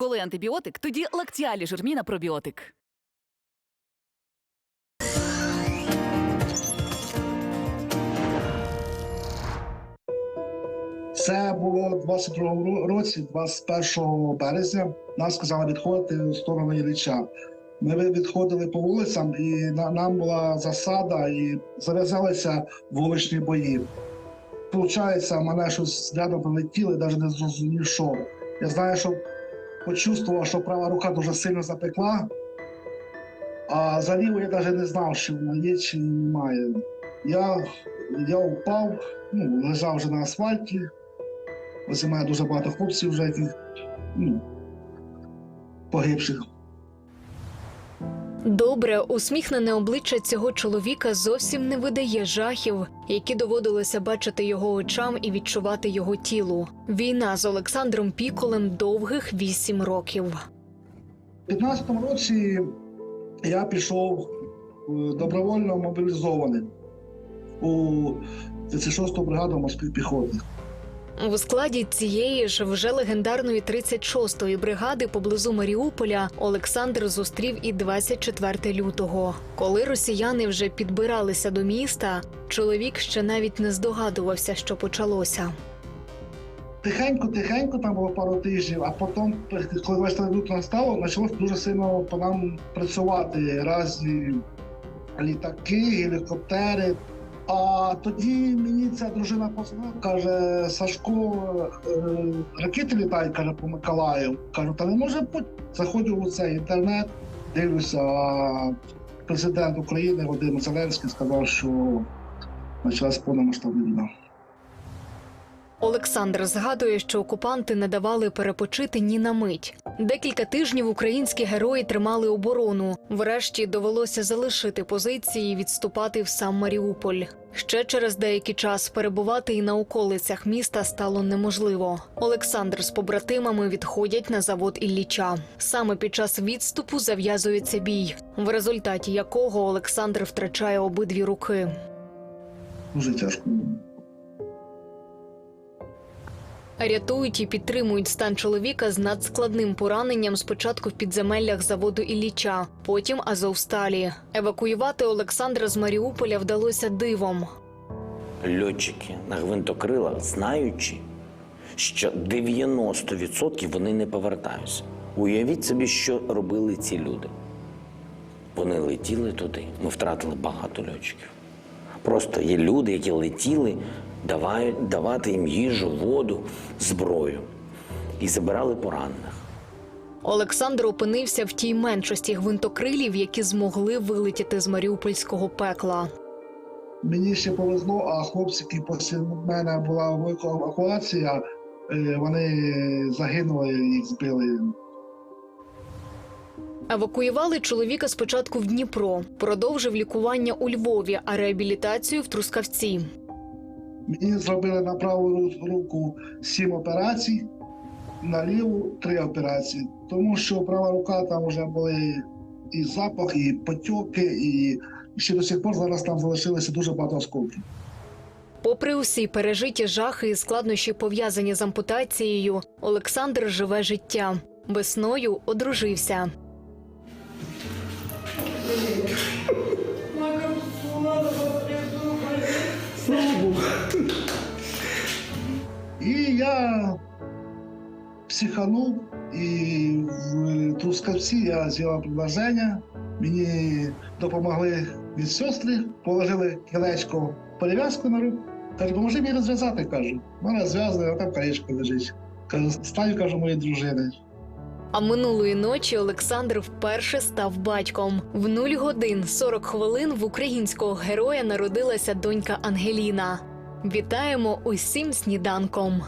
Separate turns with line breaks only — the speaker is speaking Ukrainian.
Коли антибіотик, тоді лактіалі жирміна пробіотик.
Це було у 22-му році, 21 березня. Нас сказали відходити в сторону Ілліча. Ми відходили по вулицям, і на, нам була засада, і зав'язалися вуличні бої. Получається, мене щось рядом прилетіло, і навіть не зрозумів, що. Я знаю, що почувствував, що права рука дуже сильно запекла, а за ліву я навіть не знав, чи вона є, чи немає. Я, я впав, ну, лежав вже на асфальті. Ось у дуже багато хлопців вже ну, погибших.
Добре, усміхнене обличчя цього чоловіка зовсім не видає жахів, які доводилося бачити його очам і відчувати його тілу. Війна з Олександром Піколем довгих вісім років.
У 15-му році я пішов е, добровольно мобілізований у 36-ту бригаду морських піхоти.
У складі цієї ж вже легендарної 36-ї бригади поблизу Маріуполя Олександр зустрів і 24 лютого. Коли росіяни вже підбиралися до міста, чоловік ще навіть не здогадувався, що почалося.
Тихенько-тихенько там було пару тижнів, а потім, коли весь лютого настало, почалось дуже сильно по нам працювати разні літаки, гелікоптери. А тоді мені ця дружина позвонила, каже, Сашко, е, ракети літають, каже, по Миколаїв. Кажу, та не може бути. Заходжу у цей інтернет, дивлюся, президент України Володимир Зеленський сказав, що почалась повномасштабна війна.
Олександр згадує, що окупанти не давали перепочити ні на мить. Декілька тижнів українські герої тримали оборону. Врешті довелося залишити позиції і відступати в сам Маріуполь. Ще через деякий час перебувати і на околицях міста стало неможливо. Олександр з побратимами відходять на завод Ілліча. Саме під час відступу зав'язується бій, в результаті якого Олександр втрачає обидві руки.
Дуже тяжко.
Рятують і підтримують стан чоловіка з надскладним пораненням спочатку в підземеллях заводу Ілліча, потім Азовсталі. Евакуювати Олександра з Маріуполя вдалося дивом.
льотчики на гвинтокрилах, знаючи, що 90% вони не повертаються. Уявіть собі, що робили ці люди. Вони летіли туди. Ми втратили багато льотчиків. Просто є люди, які летіли, давати їм їжу, воду, зброю і забирали поранених.
Олександр опинився в тій меншості гвинтокрилів, які змогли вилетіти з маріупольського пекла.
Мені ще повезло, а хлопці, які після мене була велика евакуація, е, вони загинули, їх збили.
Евакуювали чоловіка спочатку в Дніпро, продовжив лікування у Львові, а реабілітацію в Трускавці.
Мені зробили на праву руку сім операцій, на ліву три операції. Тому що права рука там вже були і запах, і потьоки, і ще до сих пор зараз там залишилося дуже багато осколків.
Попри усі пережиті жахи і складнощі пов'язані з ампутацією, Олександр живе життя. Весною одружився.
І я психанув, і в Трускавці я зробив предложення. Мені допомогли від сестри, положили кілечко перев'язку на руку. Каже, поможи мені розв'язати, кажу. Вона розв'язана, а там колечко лежить. Кажу, стань, кажу, моєї дружини.
А минулої ночі Олександр вперше став батьком. В 0 годин 40 хвилин в українського героя народилася донька Ангеліна. Вітаємо усім сніданком.